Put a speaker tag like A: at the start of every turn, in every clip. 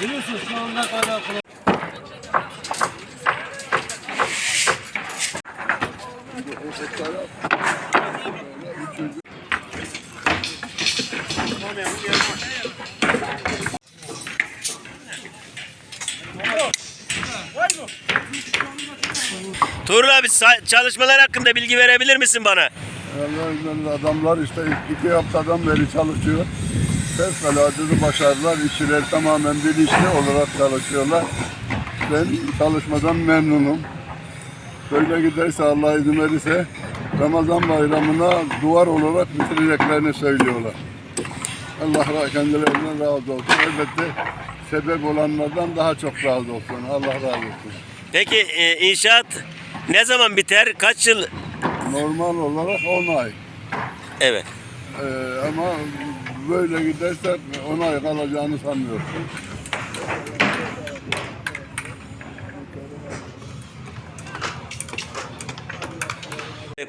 A: Biliyorsunuz şu anda alakalı.
B: Tuğrul abi çalışmalar hakkında bilgi verebilir misin bana?
C: Adamlar işte iki haftadan beri çalışıyor. Fevkalade başarılar. İşçiler tamamen bilinçli olarak çalışıyorlar. Ben çalışmadan memnunum. Böyle giderse Allah izin verirse Ramazan bayramına duvar olarak bitireceklerini söylüyorlar. Allah kendilerinden razı olsun. Elbette sebep olanlardan daha çok razı olsun. Allah razı olsun.
B: Peki e, inşaat ne zaman biter? Kaç yıl?
C: Normal olarak 10 ay.
B: Evet.
C: Ee, ama böyle giderse 10 ay kalacağını sanmıyorum.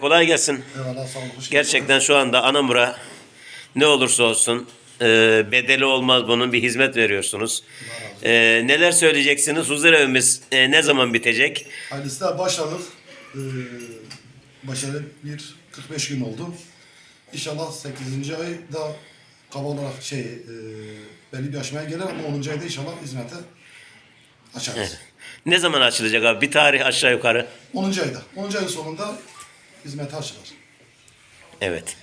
B: Kolay gelsin.
D: Eyvallah sağ olun. Hoş
B: Gerçekten şu anda Anamur'a ne olursa olsun e, bedeli olmaz bunun bir hizmet veriyorsunuz. E, neler söyleyeceksiniz? Huzur evimiz e, ne zaman bitecek?
D: Hayırlısı başladık. Ee, başarılı bir 45 gün oldu. İnşallah 8. ayda kaba olarak şey e, belli bir aşamaya gelir ama 10. ayda inşallah hizmete açarız.
B: Ne zaman açılacak abi? Bir tarih aşağı yukarı.
D: 10. ayda. 10. ayın sonunda hizmete açılır.
B: Evet.